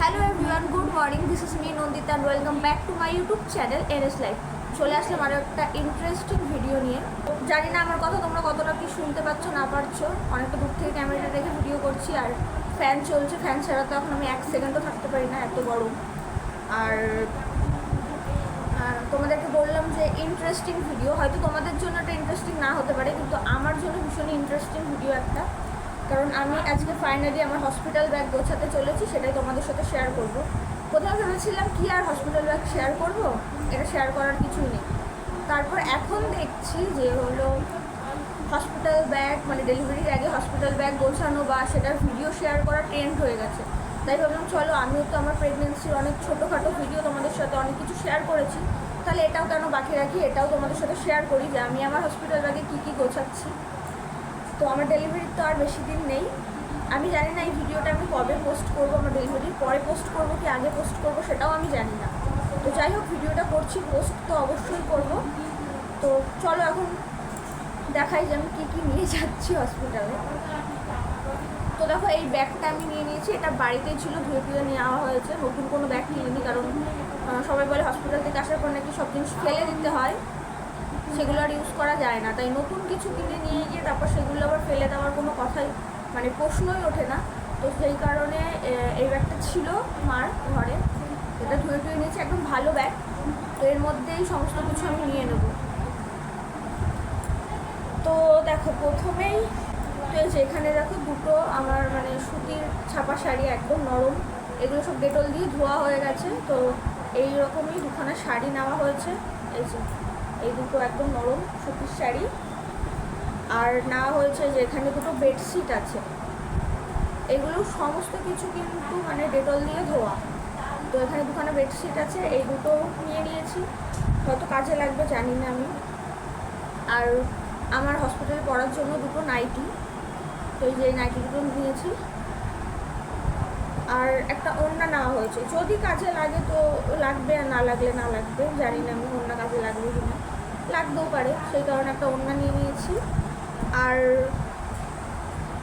Hello everyone good morning this is me Nandita and welcome back to my YouTube channel NS life চলে আসলাম আরও একটা interesting video নিয়ে। জানি না আমার কথা, তোমরা কতটা কি শুনতে পাচ্ছ, না পারছ। অনেকটা দূর থেকে ক্যামেরাটা রেখে ভিডিও করছি, আর ফ্যান চলছে ফ্যান ছাড়া তো এখন আমি এক সেকেন্ডও থাকতে পারি না, এত গরম। আর তোমাদেরকে বললাম যে ইন্টারেস্টিং ভিডিও হয়তো তোমাদের জন্য এটা ইন্টারেস্টিং না হতে পারে, কিন্তু আমার জন্য ভীষণ ইন্টারেস্টিং ভিডিও একটা। কারণ আমি আজকে ফাইনালি আমার হসপিটাল ব্যাগ গোছাতে চলেছি, সেটাই তোমাদের সাথে শেয়ার করব। প্রথমে ভেবেছিলাম কি আর হসপিটাল ব্যাগ শেয়ার করব? এটা শেয়ার করার কিছুই নেই। তারপর এখন দেখছি যে হলো হসপিটাল ব্যাগ মানে ডেলিভারির আগে হসপিটাল ব্যাগ গোছানো বা সেটার ভিডিও শেয়ার করা ট্রেন্ড হয়ে গেছে। তাই ভাবলাম, চলো আমিও তো আমার প্রেগনেন্সির অনেক ছোটোখাটো ভিডিও তোমাদের সাথে অনেক কিছু শেয়ার করেছি। তাহলে এটাও কেন বাকি রাখি? এটাও তোমাদের সাথে শেয়ার করি যে আমি আমার হসপিটাল ব্যাগে কী কী গোছাচ্ছি। তো আমার ডেলিভারির তো আর বেশি দিন নেই। আমি জানি না এই ভিডিওটা আমি কবে পোস্ট করব আমার ডেলিভারির পরে পোস্ট করব কি আগে পোস্ট করব সেটাও আমি জানি না। তো যাই হোক, ভিডিওটা করছি পোস্ট তো অবশ্যই করব। তো চলো এখন দেখাই যে আমি কী কী নিয়ে যাচ্ছি হসপিটালে তো দেখো, এই ব্যাগটা আমি নিয়ে নিয়েছি। এটা বাড়িতেই ছিল, ধুয়ে ধুয়ে নেওয়া হয়েছে। নতুন কোনো ব্যাগ কিনিনি, কারণ সবাই বলে হসপিটাল থেকে আসার পর নাকি সব জিনিস ফেলে দিতে হয়। সেগুলো আর ইউজ করা যায় না। তাই নতুন কিছু কিনে নিয়ে গিয়ে তারপর সেগুলো আবার ফেলে দেওয়ার কোনো কথাই মানে প্রশ্নই ওঠে না। তো সেই কারণে এই ব্যাগটা ছিল মার ঘরে। এটা ধুয়ে ধুয়ে নিয়েছি, একদম ভালো ব্যাগ। তো এর মধ্যেই সমস্ত কিছু আমি নিয়ে নেব। তো দেখো, প্রথমেই তো এখানে দেখো দুটো আমার মানে সুতির ছাপা শাড়ি একদম নরম। এগুলো সব ডেটল দিয়ে ধোয়া হয়ে গেছে। তো এই রকমই দুখানা শাড়ি নেওয়া হয়েছে। এই যে এই দুটো একদম নরম সুতির শাড়ি। আর না হয়েছে যে এখানে দুটো বেডশিট আছে। এগুলো সমস্ত কিছু কিন্তু মানে ডেটল দিয়ে ধোয়া। তো এখানে দুখানা বেডশিট আছে, এই দুটো নিয়ে নিয়েছি। হয়তো কাজে লাগবে জানি না আমি। আর আমার হসপিটালে পড়ার জন্য দুটো নাইটি তো এই যে নাইটি দুটো নিয়েছি। আর একটা ওড়না নেওয়া হয়েছে। যদি কাজে লাগে তো লাগবে আর না লাগলে না লাগবে, জানি না আমি ওড়না কাজে লাগবে কি না। লাগতেও পারে, সেই কারণে একটা ওড়না নিয়ে নিয়েছি। আর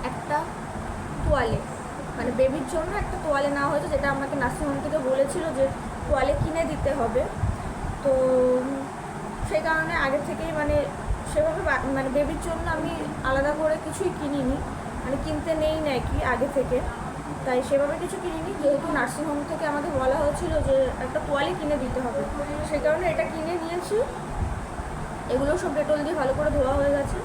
একটা তোয়ালে মানে বেবির জন্য একটা তোয়ালে নেওয়া হয়েছে, যেটা আমাকে নার্সিংহোম থেকে বলেছিল যে তোয়ালে কিনে দিতে হবে। তো সেই কারণে আগে থেকেই মানে সেভাবে মানে বেবির জন্য আমি আলাদা করে কিছুই কিনিনি। মানে কিনতে নেই নাকি আগে থেকে। তাই সেভাবে কিছু কিনিনি। যেহেতু নার্সিংহোম থেকে আমাদের বলা হয়েছিল যে একটা তোয়ালি কিনে দিতে হবে সেই কারণে এটা কিনে নিয়েছি। এগুলো সব ডেটল দিয়ে ভালো করে ধোয়া হয়ে গেছে।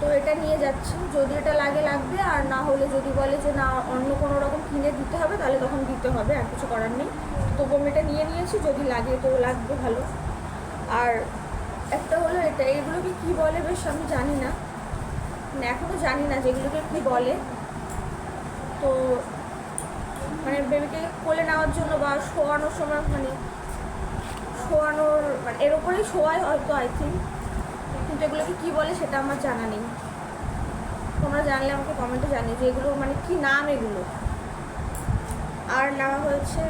তো এটা নিয়ে যাচ্ছি। যদি এটা লাগে লাগবে, আর না হলে যদি বলে যে না, অন্য কোনো রকম কিনে দিতে হবে, তাহলে তখন দিতে হবে, আর কিছু করার নেই। তবু আমি এটা নিয়ে নিয়েছি, যদি লাগে তো লাগবে ভালো। আর একটা হলো এটা, এগুলোকে কি বলে বেশ আমি জানি না। মানে এখনও জানি না যেগুলোকে কি বলে। তো মানে বেবিকে কোলে নেওয়ার জন্য বা শোয়ানোর সময় মানে শোয়ানোর মানে এর ওপরেই শোয়ায় হয়তো আই থিঙ্ক কিন্তু এগুলোকে কী বলে সেটা আমার জানা নেই। তোমরা জানলে আমাকে কমেন্টে জানিয়ে যে এগুলো মানে কি নাম এগুলো। আর নেওয়া হয়েছে,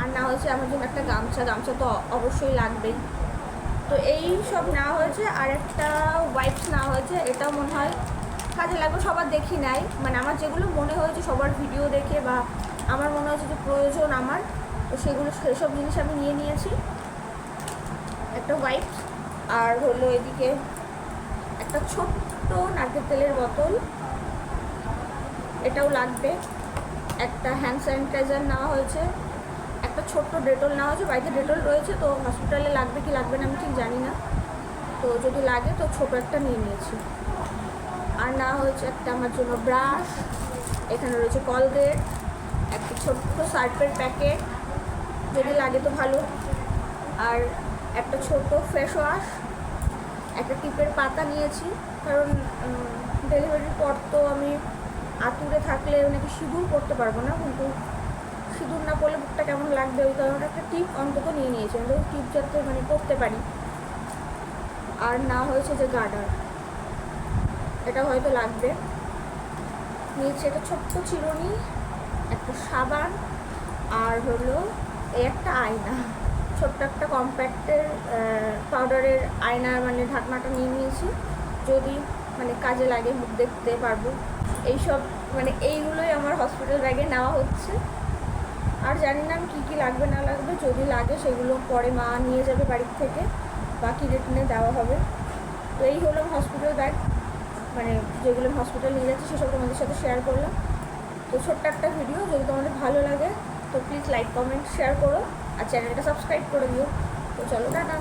আর নেওয়া হয়েছে আমার জন্য একটা গামছা। গামছা তো অবশ্যই লাগবেই। তো এই সব নেওয়া হয়েছে, আর একটা ওয়াইপস নেওয়া হয়েছে, এটাও মনে হয় কাজে লাগবে সবার দেখি নাই। মানে আমার যেগুলো মনে হয়েছে সবার ভিডিও দেখে বা আমার মনে হয়েছে যে প্রয়োজন আমার, তো সেগুলো সেসব জিনিস আমি নিয়ে নিয়েছি। একটা ওয়াইপস আর হলো এদিকে একটা ছোট্ট নারকেল তেলের বোতল। এটাও লাগবে। একটা হ্যান্ড স্যানিটাইজার নেওয়া হয়েছে। একটা ছোট্ট ডেটল নেওয়া হয়েছে। বাড়িতে ডেটল রয়েছে, তো হসপিটালে লাগবে কি লাগবে না আমি ঠিক জানি না। তো যদি লাগে তো ছোট একটা নিয়ে নিয়েছি। হয়েছে একটা আমার জন্য ব্রাশ এখানে রয়েছে কলগেট একটা ছোট্ট সার্ফের প্যাকেট যদি লাগে তো ভালো। আর একটা ছোট ফেস ওয়াশ একটা টিপের পাতা নিয়েছি, কারণ ডেলিভারির পর তো আমি আতুরে থাকলে নাকি সিঁদুর করতে পারব না, কিন্তু সিঁদুর না করলে বুকটা কেমন লাগবে? ওই কারণে একটা টিপ অন্তত নিয়ে নিয়েছি অন্তত টিপ যাতে মানে করতে পারি। আর না হয়েছে যে গার্ডার এটা হয়তো লাগবে। নিয়েছি একটা ছোট্ট চিরুনি, একটা সাবান, আর হলো এই একটা আয়না। ছোট্ট একটা কম্প্যাক্টের পাউডারের আয়না মানে ঢাকনাটা নিয়ে নিয়েছি। যদি মানে কাজে লাগে মুখ দেখতে পারব। এইসব মানে এইগুলোই আমার হসপিটাল ব্যাগে নেওয়া হচ্ছে। আর জানি না কী কী লাগবে, না লাগবে, যদি লাগে সেগুলো পরে মা নিয়ে যাবে বাড়ির থেকে বাকি রেটিনে দেওয়া হবে। তো এই হলো হসপিটাল ব্যাগ মানে যেগুলো আমি হসপিটাল নিয়ে যাচ্ছি, সেসব তোমাদের সাথে শেয়ার করলাম। তো ছোট্ট একটা ভিডিও যদি তোমাদের ভালো লাগে, তো প্লিজ লাইক কমেন্ট শেয়ার করো, আর চ্যানেলটা সাবস্ক্রাইব করে দিও। তো চলো, টাটা।